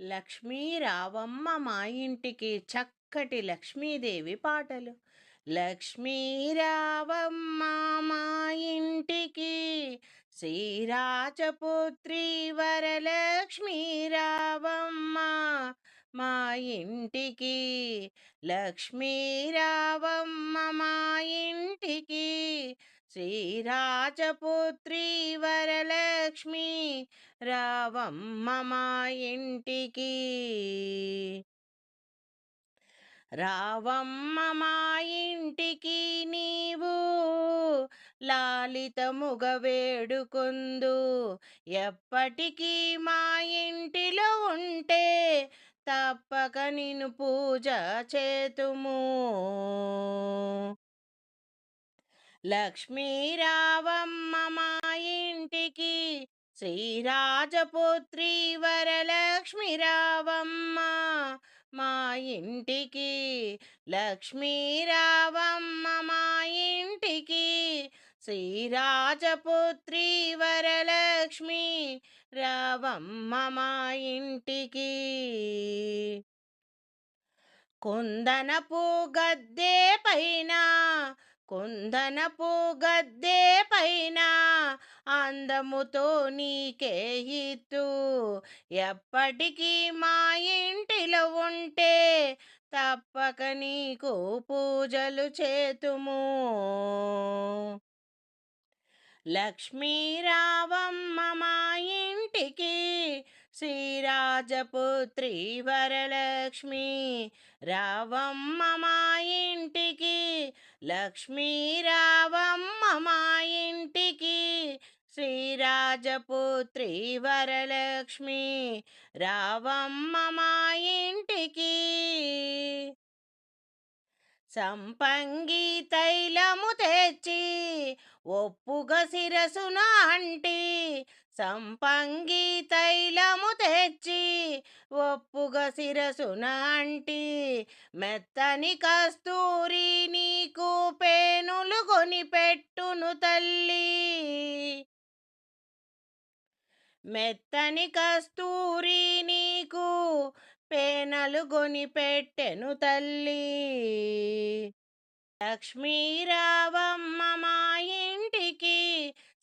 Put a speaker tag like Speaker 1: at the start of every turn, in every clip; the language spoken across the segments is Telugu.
Speaker 1: లక్ష్మీ రావమ్మ మా ఇంటికి చక్కటి లక్ష్మీదేవి పాటలు. లక్ష్మీ రావమ్మ మా ఇంటికి శ్రీరాజపుత్రి వరలక్ష్మీ రావమ్మ మా ఇంటికి. లక్ష్మీ రావమ్మ మా ఇంటికి శ్రీరాజపుత్రి వరలక్ష్మి రావమ్మ మా ఇంటికి. రావమ్మ మా ఇంటికి నీవు లాలితముగ వేడుకొందు. ఎప్పటికీ మా ఇంటిలో ఉంటే తప్పక నిన్ను పూజ చేతుము. లక్ష్మీ రావమ్మ మా ఇంటికి శ్రీరాజపుత్రి వరలక్ష్మి రావమ్మ మా ఇంటికి. లక్ష్మీ రావమ్మ మా ఇంటికి. శ్రీరాజపుత్రి వరలక్ష్మి రావమ్మ మా ఇంటికి. కుందనపు గద్దె పైన కుందనపు గద్దె పైన అందముతో నీకే హిత్తు. ఎప్పటికీ మా ఇంటిలో ఉంటే తప్పక నీకు పూజలు చేతుము. లక్ష్మీరావమ్మ మా ఇంటికి శ్రీరాజపుత్రి వరలక్ష్మి. రావమ్మ మా ఇంటికి లక్ష్మీ రావమ్మ మా ఇంటికి. శ్రీరాజపుత్రి వరలక్ష్మి రావమ్మ మా ఇంటికి. సంపంగి తైలము తెచ్చి ఒప్పుగ శిరసున అంటి సంపంగి తైలము ఒప్పుగా శిరసున అంటి మెత్తని కస్తూరి నీకు పేనులు కొనిపెట్టును తల్లి. మెత్తని కస్తూరి నీకు పేనలు కొనిపెట్టెను తల్లి. లక్ష్మీరావమ్మ మా ఇంటికి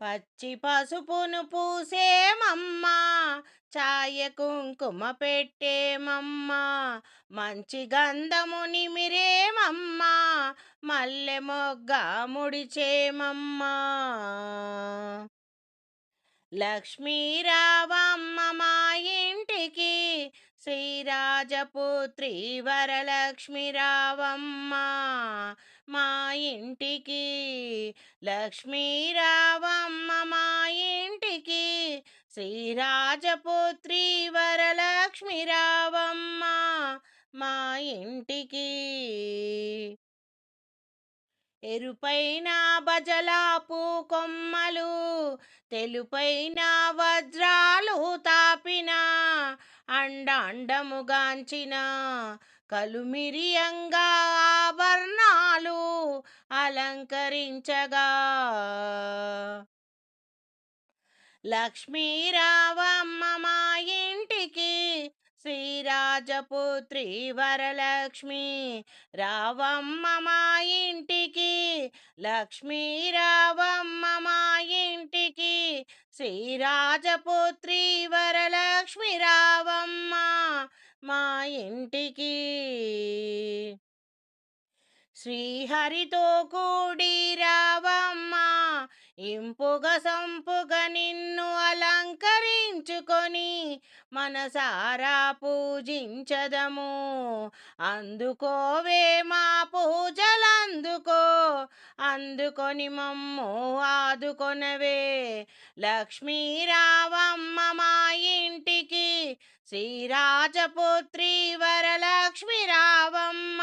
Speaker 1: పచ్చి పసుపును పూసేమమ్మా ఛాయ కుంకుమ పెట్టేమమ్మా మంచి గంధము నిమిరేమమ్మా మల్లె మొగ్గ ముడిచేమమ్మా. లక్ష్మీ రావమ్మ మా ఇంటికి శ్రీరాజపుత్రి వరలక్ష్మి రావమ్మ మా ఇంటికి లక్ష్మీ రావమ్మ మా ఇంటికి. శ్రీరాజపుత్రి వరలక్ష్మి రావమ్మ మా ఇంటికి. ఎరుపైన బజలాపు కొమ్మలు తెలుపైన వజ్రాలు తాపిన అండ అండముగాంచిన కలుమిరియంగా ఆభరణాలు అలంకరించగా. లక్ష్మీరావమ్మ మా ఇంటికి శ్రీరాజపుత్రి వరలక్ష్మి. రావమ్మ మా ఇంటికి లక్ష్మీ రావమ్మ మా ఇంటికి శ్రీరాజపుత్రి వరలక్ష్మి. రావమ్మ మా ఇంటికి శ్రీహరితో కూడి ఇంపుగ సంపుగ నిన్ను అలంకరించుకొని మనసారా పూజించదము. అందుకోవే మా పూజలందుకో అందుకొని మమ్ము ఆదుకొనవే. లక్ష్మీ రావమ్మ మా ఇంటికి శ్రీరాజపుత్రి వరలక్ష్మి రావమ్మ